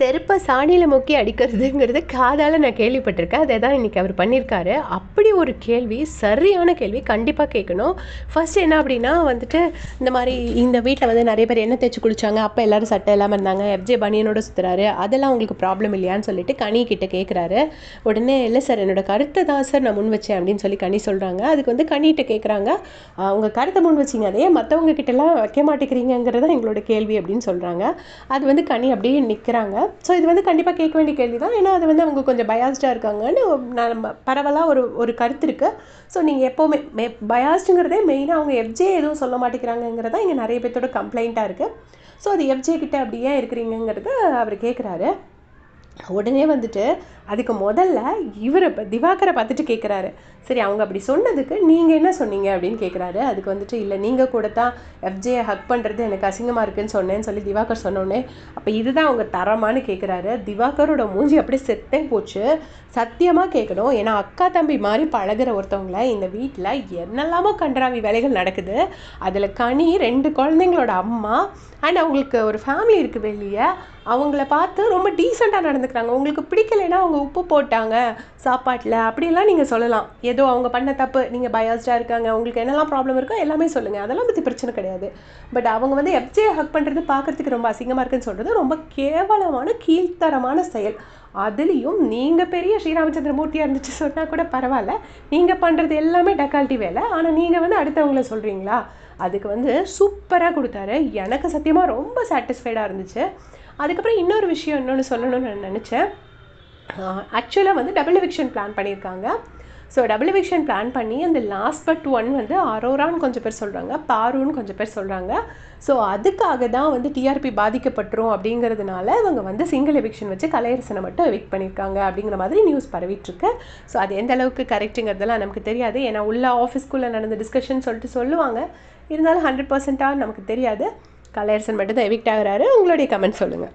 செருப்பை சாணியில் முக்கி அடிக்கிறதுங்கிறது காதால் நான் கேள்விப்பட்டிருக்கேன். அதை தான் இன்றைக்கி அவர் பண்ணியிருக்காரு. அப்படி ஒரு கேள்வி சரியான கேள்வி கண்டிப்பாக கேட்கணும். ஃபஸ்ட் என்ன அப்படின்னா வந்துட்டு இந்த மாதிரி இந்த வீட்டில் வந்து நிறைய பேர் என்ன தேய்ச்சி குளிச்சாங்க. அப்போ எல்லோரும் சட்டை இல்லாமல் இருந்தாங்க. எஃப்ஜே பனியனோட சுற்றுறாரு அதெல்லாம் உங்களுக்கு ப்ராப்ளம் இல்லையான்னு சொல்லிட்டு கனி கிட்ட கேட்குறாரு உடனே இல்லை சார் என்னோட கருத்தை தான் சார் நான் முன் வச்சேன் அப்படின்னு சொல்லி கனி சொல்கிறாங்க அதுக்கு வந்து கனிகிட்ட கேட்குறாங்க உங்கள் கருத்தை முன் வச்சிங்க. அதே மற்றவங்க கிட்டலாம் வைக்க மாட்டேங்கிறீங்கிறது தான் எங்களோட கேள்வி அப்படின்னு சொல்கிறாங்க அது வந்து கனி அப்படியே நிற்கிறாங்க ஸோ இது வந்து கண்டிப்பாக கேட்க வேண்டிய கேள்வி தான் ஏன்னா அது வந்து அவங்க கொஞ்சம் பயாஸ்டாக இருக்காங்கன்னு நம்ம பரவலாக ஒரு ஒரு கருத்து இருக்குது ஸோ நீங்கள் எப்போவுமே மே பயாஸ்டுங்கிறதே மெயினாக அவங்க எஃப்ஜே எதுவும் சொல்ல மாட்டேங்கிறாங்கங்கிறதா இங்கே நிறைய பேர்த்தோட கம்ப்ளைண்ட்டாக இருக்குது ஸோ அது எஃப்ஜே கிட்ட அப்படி ஏன் இருக்கிறீங்கிறத அவர் கேட்குறாரு உடனே வந்துட்டு அதுக்கு முதல்ல இவரை இப்போ திவாகரை பார்த்துட்டு கேட்குறாரு சரி அவங்க அப்படி சொன்னதுக்கு நீங்கள் என்ன சொன்னீங்க அப்படின்னு கேட்குறாரு அதுக்கு வந்துட்டு இல்லை நீங்கள் கூட தான் எஃப்ஜேயை ஹக் பண்ணுறது எனக்கு அசிங்கமாக இருக்குன்னு சொன்னேன்னு சொல்லி திவாகர் சொன்னோடனே அப்போ இதுதான் அவங்க தரமானு கேட்குறாரு திவாகரோட மூஞ்சி அப்படியே செத்தே போச்சு. சத்தியமாக கேட்கணும் ஏன்னா அக்கா தம்பி மாதிரி பழகுற ஒருத்தவங்கள இந்த வீட்டில் என்னெல்லாமோ கண்டராவி வேலைகள் நடக்குது. அதில் கனி ரெண்டு குழந்தைங்களோட அம்மா அண்ட் அவங்களுக்கு ஒரு ஃபேமிலி இருக்குது வெளியே அவங்கள பார்த்து ரொம்ப டீசெண்டாக நடந்துக்கிறாங்க. உங்களுக்கு பிடிக்கலைன்னா அவங்க உப்பு போட்டாங்க சாப்பாட்டில். அப்படியெல்லாம் நீங்கள் சொல்லலாம். ஏதோ அவங்க பண்ண தப்பு நீங்கள் பயாஸ்டாக இருக்காங்க உங்களுக்கு என்னெல்லாம் ப்ராப்ளம் இருக்கோ எல்லாமே சொல்லுங்கள் அதெல்லாம் பற்றி பிரச்சனை கிடையாது. பட் அவங்க வந்து எஃப்ஜே ஹக் பண்ணுறது பார்க்குறதுக்கு ரொம்ப அசிங்கமாக இருக்குன்னு சொல்கிறது ரொம்ப கேவலமான கீழ்த்தரமான செயல். அதுலேயும் நீங்கள் பெரிய ஸ்ரீராமச்சந்திரமூர்த்தியாக இருந்துச்சு சொன்னால் கூட பரவாயில்ல. நீங்கள் பண்ணுறது எல்லாமே டக்கால்ட்டி வேலை. ஆனால் நீங்கள் வந்து அடுத்தவங்கள சொல்கிறீங்களா அதுக்கு வந்து சூப்பராக கொடுத்தாரு. எனக்கு சத்தியமாக ரொம்ப சாட்டிஸ்ஃபைடாக இருந்துச்சு. அதுக்கப்புறம் இன்னொரு விஷயம் இன்னொன்று சொல்லணும்னு நான் நினச்சேன். ஆக்சுவலாக வந்து டபுள் எவிக்ஷன் பிளான் பண்ணியிருக்காங்க. ஸோ டபுள் எவிக்ஷன் பிளான் பண்ணி அந்த லாஸ்ட் பட் ஒன் வந்து அரோரான்னு கொஞ்சம் பேர் சொல்கிறாங்க பாருன்னு கொஞ்சம் பேர் சொல்கிறாங்க ஸோ அதுக்காக தான் வந்து டிஆர்பி பாதிக்கப்பட்டுரும் அப்படிங்கிறதுனால இவங்க வந்து சிங்கிள் எவிக்ஷன் வச்சு கலையரசனை மட்டும் எவிக் பண்ணியிருக்காங்க அப்படிங்கிற மாதிரி நியூஸ் பரவிட்டுருக்கு. ஸோ அது எந்த அளவுக்கு கரெக்டுங்கிறதெல்லாம் நமக்கு தெரியாது. ஏன்னா உள்ள ஆஃபீஸ்க்குள்ளே நடந்த டிஸ்கஷன் சொல்லிட்டு சொல்லுவாங்க. இருந்தாலும் ஹண்ட்ரட் பர்சண்ட்டாக நமக்கு தெரியாது. கலையரசன் மட்டும் தான் எவிக்ட் ஆகிறாரு. உங்களுடைய கமெண்ட் சொல்லுங்கள்